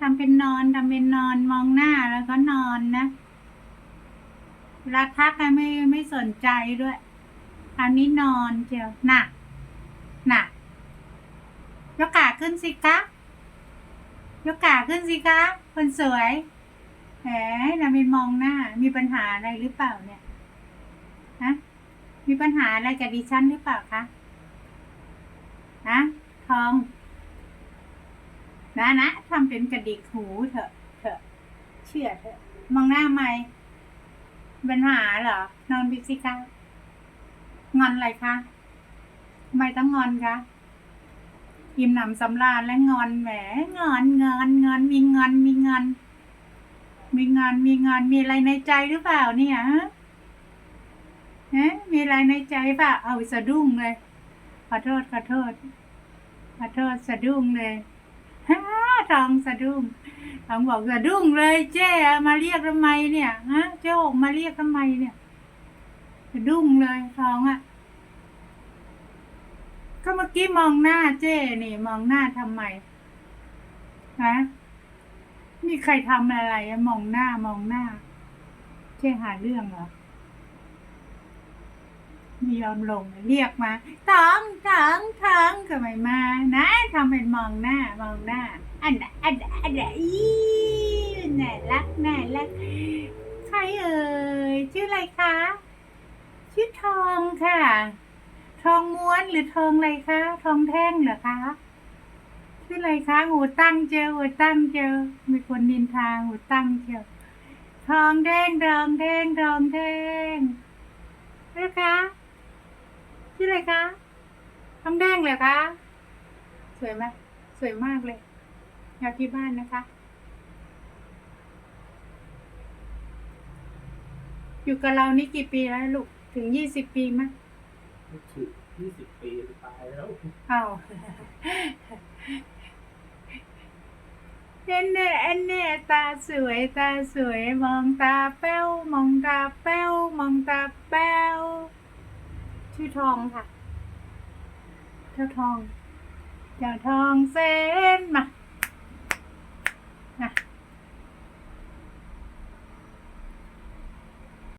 ทำเป็นนอนทำเป็นนอนมองหน้าแล้วก็นอนนะเวลาทักอะไม่ไม่สนใจด้วยคราวนี้นอนเจียวหนักหนักยกขาขึ้นสิคะยกขาขึ้นสิคะคนสวยแหมนามินมองหน้า มีปัญหาอะไรหรือเปล่าเนี่ยฮะมีปัญหาอะไรกับดิฉันหรือเปล่าคะฮะทอง นะนะทำเป็นกระดิกหูเถอะ เถอะ เชื่อเถอะ มองหน้าไหมปัญหาเหรอ นอนบิสิคะงอนอะไรคะทำไมต้องงอนคะยิ้มหนำสำราญและงอนแหมงอนงอนงอนมีงอนมีงอนมีงอนมีงอนมีอะไรในใจหรือเปล่าเนี่ยฮะฮะมีอะไรในใจเปล่าเอาสะดุ้งเลยขอโทษขอโทษขอโทษสะดุ้งเลย ทองสะดุ้งทองบอกสะดุ้งเลยเจ๊มาเรียกทำไมเนี่ยฮะเจ้ามาเรียกทำไมเนี่ยสะดุ้งเลยทองอะ ก็เมื่อกี้มองหน้าเจ้นี่ มองหน้าทำไมฮะมีใครทำอะไรอะมองหน้ามองหน้าเจ๊หาเรื่องเหรอไม่ยอมลงเรียกมาท้องท้องท้องก็ไม่มา นะ ทำเป็นมองหน้ามองหน้า อันอันอันอีน่ารักน่ารักใครเอ่ยชื่ออะไรคะชื่อทองค่ะ ทองม้วนหรือทองอะไรคะทองแท่งเหรอคะชื่ออะไรคะหูตั้งเจอหูตั้งเจอ มีคนนินทาหูตั้งเจอทองแดงทองแดงทองแดงนะคะชื่ออะไรคะทองแดงเหรอคะ วยไหมสวยมากเลยอยากที่บ้านนะคะ อยู่กับเรานี่กี่ปีแล้วลูก ถึงยี่สิบปีมั้ยถึงยี่สิบปีตายแล้วเอาเอ็นเน่เอ็นเน่ตาสวยตาสวยมองตาแป้วมองตาแป้วมองตาแป้วชื่อทองค่ะเจ้าทอง เจ้าทองเส้นมานะ